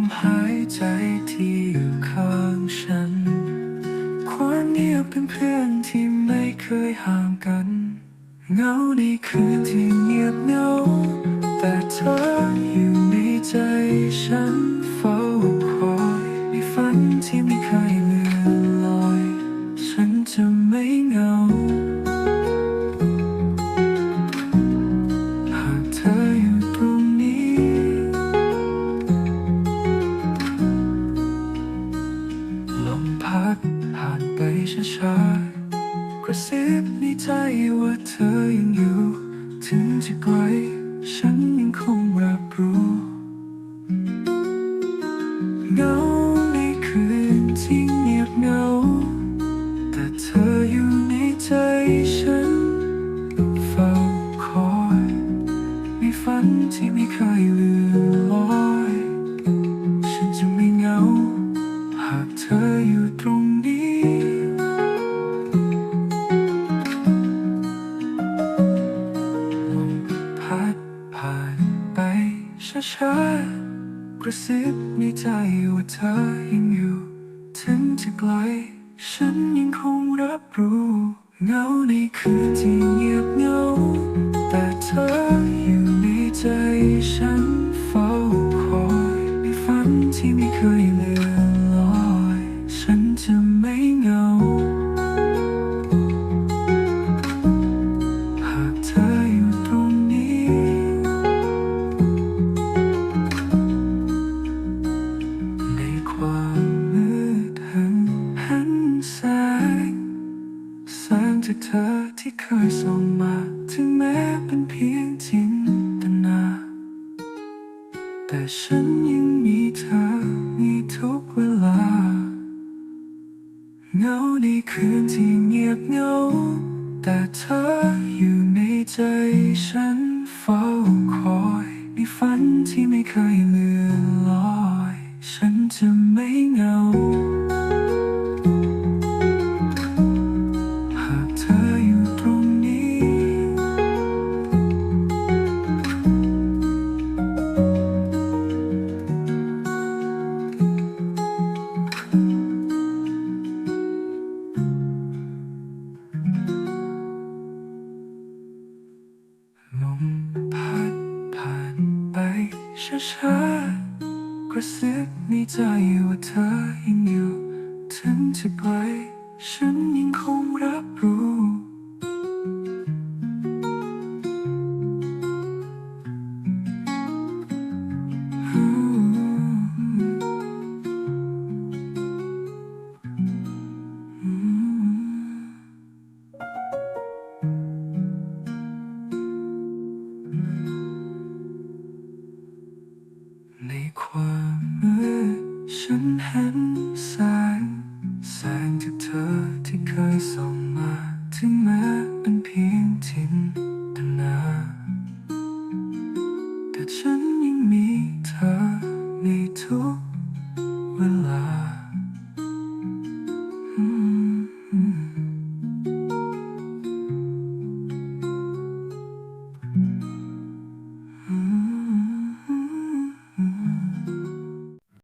มหายใจที่อยู่ข้างฉัน ความเงียบเป็นเพื่อนที่ไม่เคยห่างกัน เงาในคืนที่เงียบเงาแต่เธออยู่ในใจฉันเฝ้า ช้าๆกระซิบในใจว่าเธอยังอยู่ ถึงจะไกล ฉันยังคงรับรู้เงาในคืนที่เงียบเงา แต่เธออยู่ในใจฉัน ช้ากระซิบในใจว่าเธอยังอยู่ถึงจะไกล ฉันยังคงรับรู้เงาในคืนที่เงียบเหงา แต่เธออยู่ในใจฉันเฝ้าคอยในฝันที่ไม่เคยเลือน เคยส่องมาถึงแม้เป็นเพียงจินตนา แต่ฉันยังมีเธอในทุกเวลาเงาในคืนที่เงียบเงา แต่เธออยู่ในใจฉัน ช้าๆกระซิบในใจว่าเธอยังอยู่ ถึงจะไป ฉันยังคงรับรู้ ฉันเห็น